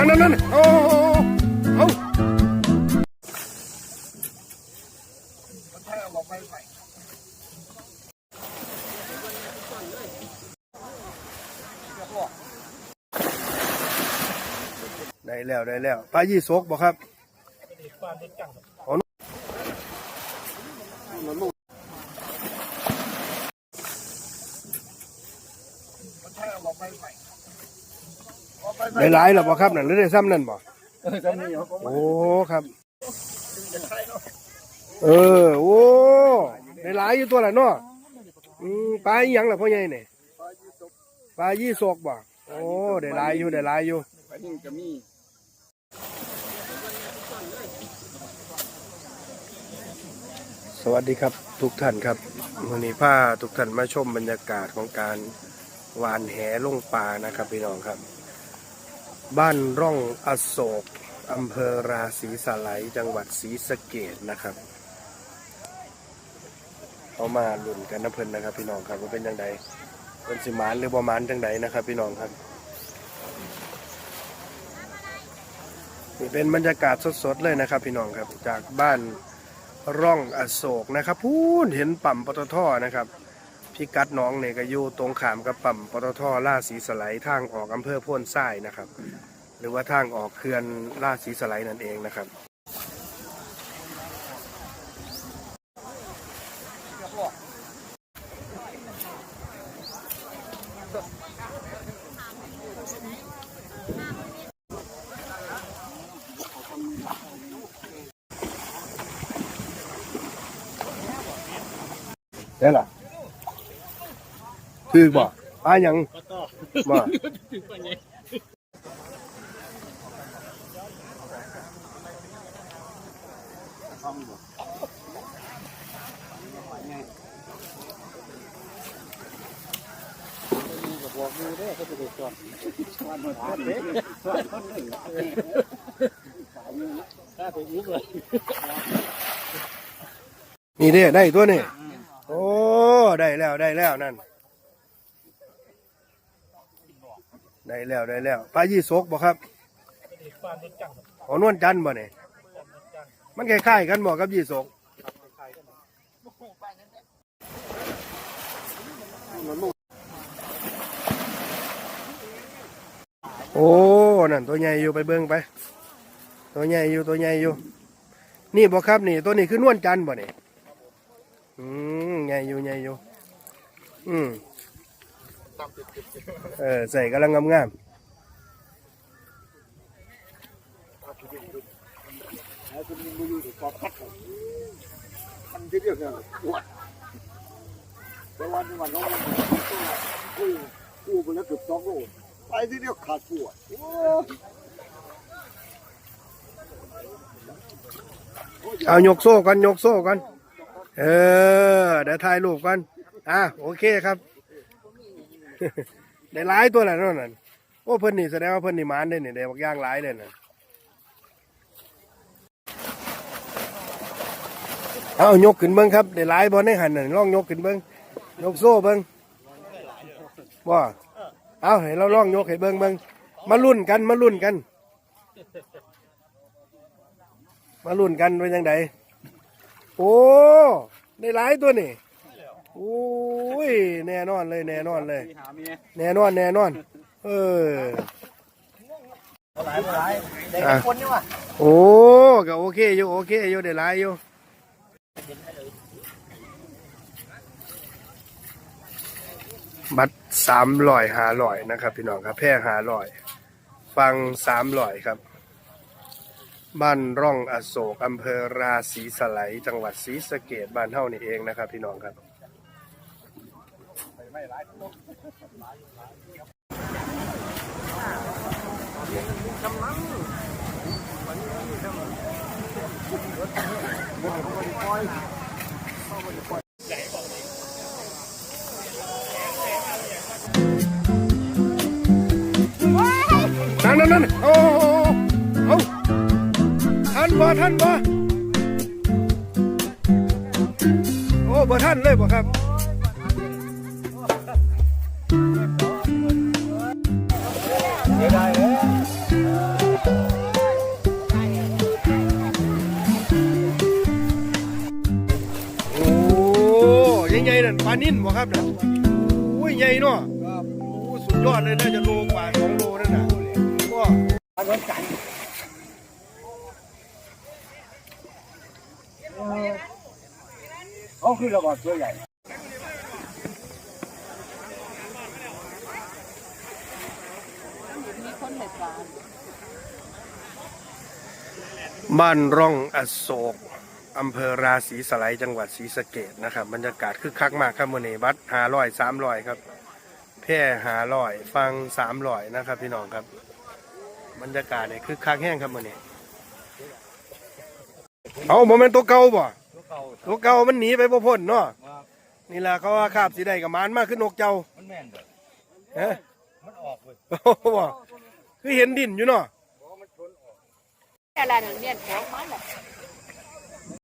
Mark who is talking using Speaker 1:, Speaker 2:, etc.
Speaker 1: นั่นนั่นนั่นโอ้เอาได้แล้วได้แล้วปลายี่สกบอกครับ ได้หลายแล้วบ่ครับนั่นหรือได้ซ้ำนั่นบ่
Speaker 2: เออจำนี่เขาก็
Speaker 1: โอ้ครับ เออโอ้ได้หลายอยู่ตัวละเนาะอืมปลาอีหยังล่ะพ่อใหญ่เนี่ยปลายี่สกบ่โอ้ได้หลายอยู่ได้หลายอยู่
Speaker 2: ไปนี่จะมี
Speaker 1: สวัสดีครับทุกท่านครับวันนี้พาทุกท่านมาชมบรรยากาศของการหวานแหลงปลานะครับพี่น้องครับ บ้านร่องอโศกอำเภอราศีสไลยจังหวัดศรีสะเกดนะครับเขามาลุ่นกันนะเพิ่นนะครับ พี่น้องครับว่าเป็นยังไงเป็นสิมานหรือบ่มานจังไดนะครับ พี่น้องครับนี่เป็นบรรยากาศสดๆเลยนะครับ พี่น้องครับ จากบ้านร่องอโศกนะครับพูนเห็นปั๊มปตทนะครับพิกัดน้องเนี่ยก็อยู่ตรงขามกับปั๊มปตทล่าสีสไลด์ทางออกอำเภอพ่นทรายนะครับ หรือว่าทางออกเขื่อนล่าสีสไลด์นั่นเองนะครับได้ล่ะคือบ่ป ลาหยังบ่นี่เด้ได้ตัวนี่โอ้ได้แล้วได้แล้วนั่นได้แล้วได้แล้วปลายี่สกบ่ครับอ๋อนวลจันทร์บ่เนี่ย มันคล้ายๆกันบ่กับยี่สกโอ้นั่นตัวใหญ่อยู่ไปเบิ่งไป ตัวใหญ่อยู่ตัวใหญ่อยู่ นี่บ่ครับนี่ ตัวนี้คือนวลจันทร์บ่เนี่ยอืมใหญ่อยู่ใหญ่อยู่ อืมเออใส่กำลังงาม
Speaker 2: แล้วคุณมึงอยู่ถูกปอบพัดผมมันที่เรียกเนี่ยปวดแต่วันนี้วันน้องมันกู้กู้ไปแล้วเกือบสองโลไปที่เรียกขาดปวด
Speaker 1: เอายกโซ่กันยกโซ่กัน เออ เดี๋ยวถ่ายรูปกัน อะโอเคครับ ได้หลายตัวแหล้วนั่นน่ะโอ้เพิ่นนี่แสดงว่าเพิ่นนี่มานได้เนี่ยได้บักย่างหลายเลยน่ะ เอายกขึ้นเบิ้งครับได้หลายบอลในหันน่ะลองยกขึ้นเบิ้งยกโซ่เบิ้งว่าเอาให้เราลองยกให้เบิ้งเบิ้งมาลุ้นกันมาลุ้นกัน มาลุ้นกันเป็นยังไงโอ้ได้หลายตัวนี่โอ้ยแน่นอนเลยแน่นอนเลย
Speaker 2: หาเมีย
Speaker 1: แน่นอนแน่นอน เออ
Speaker 2: หลายหลายเด็ก
Speaker 1: อะ
Speaker 2: คนนี่ว่ะ
Speaker 1: โอ้ก็โอเคอยู่โอเคอยู่ได้หลายอยู่ บัตรสามร้อยหาร้อยนะครับ พี่น้องครับแพร่หาร้อย ฟังสามร้อยครับ บ้านร่องอโศกอำเภอราศีสไลยจังหวัดศรีสะเกดบ้านเท่านี่เองนะครับ พี่น้องครับ นั่นโอ้เอาทันบ่ทันบ่โอ้บ่ท่านเลยบ่ครับ
Speaker 2: โอ้ใหญ่ๆนั่นป
Speaker 1: ลานิ่นบ่ครับนะโอ้ยใหญ่เนาะโอ้สุดยอดเลยน่าจะโลกว่าสองโลนั่นน่ะ
Speaker 2: นนั้นจันเขาคือระบาดตัวใหญ่
Speaker 1: บ้านร่องอโศกอำเภอราศีสไลจังหวัดศรีสะเกดนะครับ บรรยากาศคึกคักมากครับมื้อนี้บัตรหาร้อยสามร้อยครับ แพร่หาร้อยฟังสามร้อยนะครับพี่น้องครับ บรรยากาศเนี่ยคึกคักแห้งครับมื้อนี้เอาโมเมนต์ตัวเก่าบ่
Speaker 2: ตัวเก่า
Speaker 1: ตัวเก่ามันหนีไปบ่พ้นเนาะ
Speaker 2: ครับ
Speaker 1: นี่ล่ะเขาว่าคาบสีได้กับมานมากขึ้นนกเจ้า
Speaker 2: มันแม่นเด้อ
Speaker 1: ฮะ
Speaker 2: มันออกเว้ย
Speaker 1: โอ้โหบ่คือเห็นดินอยู่เนาะ
Speaker 2: เพราะมันชนออก
Speaker 3: แต่ละหนึ่งเนี่ยของมันแหละ